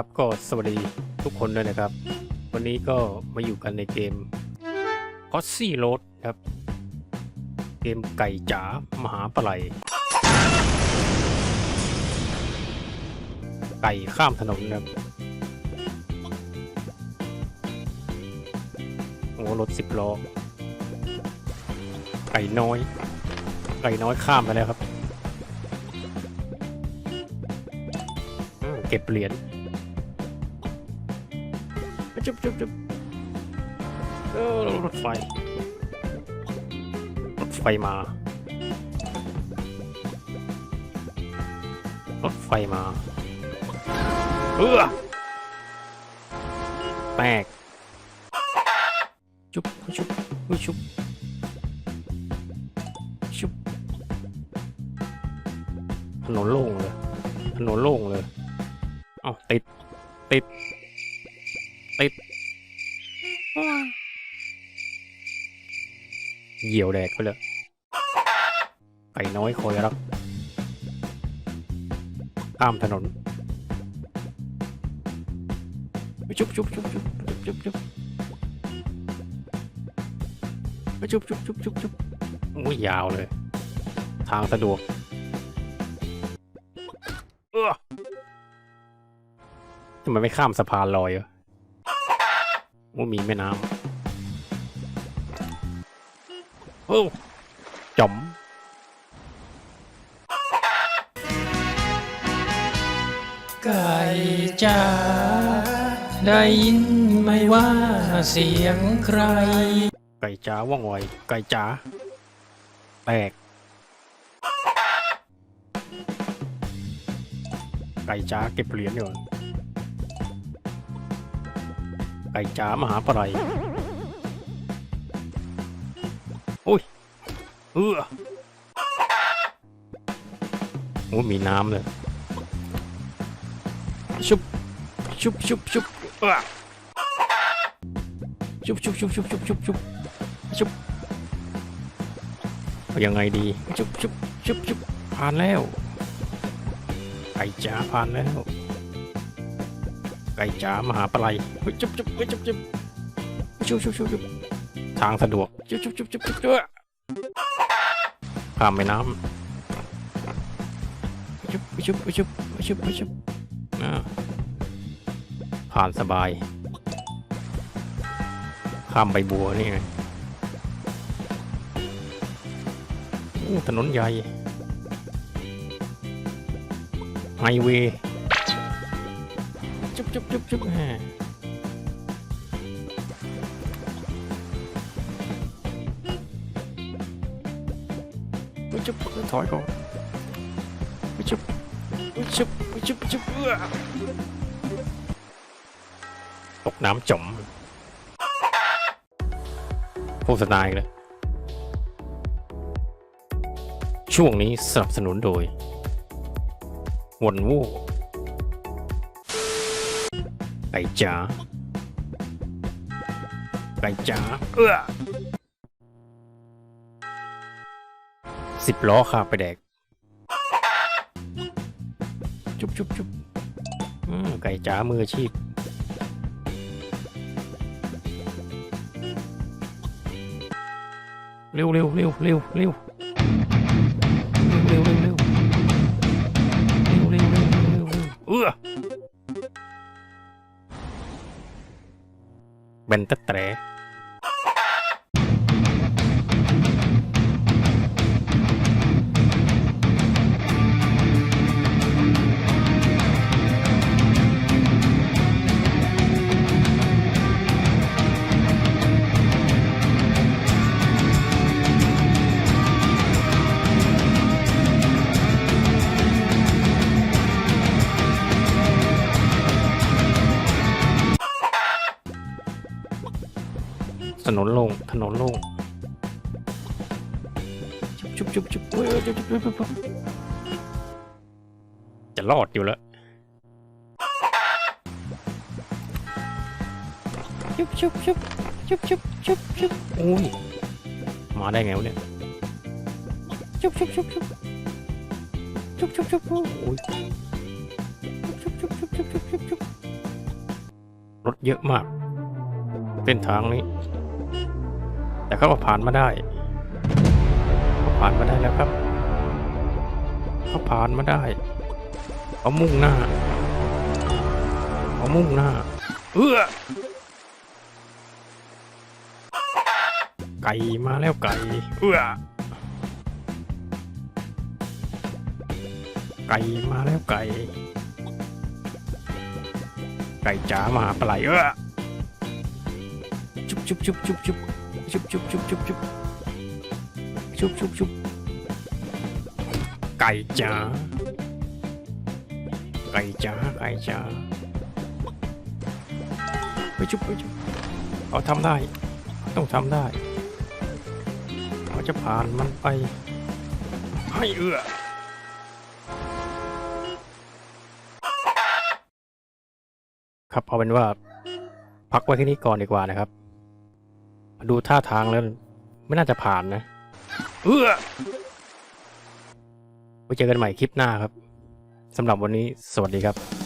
ครับก็สวัสดีทุกคนด้วยนะครับ วันนี้ก็มาอยู่กันในเกม p o s s y Road ครับ เกมไก่จ๋ามหาปลาไลไก่ข้ามถนนนะครับโอ้รถสิบล้อไก่น้อย ไก่น้อยข้ามไปแล้วครับ เก็บเหรียญ จุ๊บจุ๊บจุ๊บเออรถไฟรถไฟมารถไฟมาเออแตกจุ๊บจุ๊บชุบชุบถนนโล่งเลยถนนโล่งเลย เอ้าติด ติด ติดเหี่ยวแดกไปเลยไก่น้อยคอยรัก ข้ามถนน จุบจุบจุบจุบจุบจุบจุบจุบจุบจุบจุบอุ้ยยาวเลย ทางสะดวกเออทำไมไม่ข้ามสะพานลอยอะ ว่ามีแม่น้ำโอ้จอมไก่จ๋าได้ยินไหมว่าเสียงใคร ไก่จ๋าว่องไวไก่จ๋าแตก ไก่จ๋าเก็บเหรียญก่อน ไก่จ๋ามหาปลาไหลอุ้ยเออโอ้มีน้ำเลยชุบชุบชุบชุบชุบชุบชุบชุบชุบชุบชุบชุบยังไงดีชุบชุบชุบชุบผ่านแล้วไก่จ๋าผ่านแล้ว ไก่จ๋ามหาปลาไหลเฮ้ยจุ๊บจุ๊บเฮ้ยจุ๊บจุ๊บชุบชุบชุบชุบทางสะดวกจุ๊บจุ๊บจุ๊บจุ๊บจุ๊บจุ๊บข้ามแม่น้ำชุบชุบชุบชุบชุบอ่าผ่านสบาย ข้ามใบบัวนี่ไงโอ้ถนนใหญ่ไฮเวย์ จุ๊บจุ๊บจุ๊บจุ๊บแหมไปจุ๊บถอยก่อนไปจุ๊บไปจุ๊บไปจุ๊บไปจุ๊บตกน้ำจมโฆษณาอีกแล้วช่วงนี้สนับสนุนโดยวนวู ไก่จ๋าไก่จ๋าเอื้อสิบล้อขับไปแดก จุบจุบจุบไก่จ๋ามืออาชีพเร็วเร็วเร็วเร็วเร็ว pentetre ถนนโล่งถนนโล่งจุบจุบจุบจุบเฮ้ยเฮ้ยจุบจุบจุบจุบจุบจะรอดอยู่แล้วจุบจุบจุบจุบจุบจุบจุบโอ้ยมาได้ไงวะเนี่ยจุบจุบจุบจุบจุบจุบจุบโอ้ยจุบจุบจุบจุบจุบจุบจุบเยอะมากเส้นทางนี้ แต่เขาก็ผ่านมาได้เขาผ่านมาได้แล้วครับเขาผ่านมาได้เขามุ่งหน้าเขามุ่งหน้า เอื้อไก่มาแล้วไก่ เอื้อไก่มาแล้วไก่ ไก่จ๋ามาหาปลาไหลเออชุบชุบชุบชุบชุบ ชุบชุบชุบชุบชุบชุบชุบชุบไก่จ๋าไก่จ๋าไก่จ๋าไปชุบไปชุบเขาทำได้ ต้องทำได้เขาจะผ่านมันไป ให้เอื้อครับเอาเป็นว่า พักไว้ที่นี่ก่อนดีกว่านะครับ ดูท่าทางแล้ว ไม่น่าจะผ่านนะเออไว้เจอกันใหม่คลิปหน้าครับสำหรับวันนี้สวัสดีครับ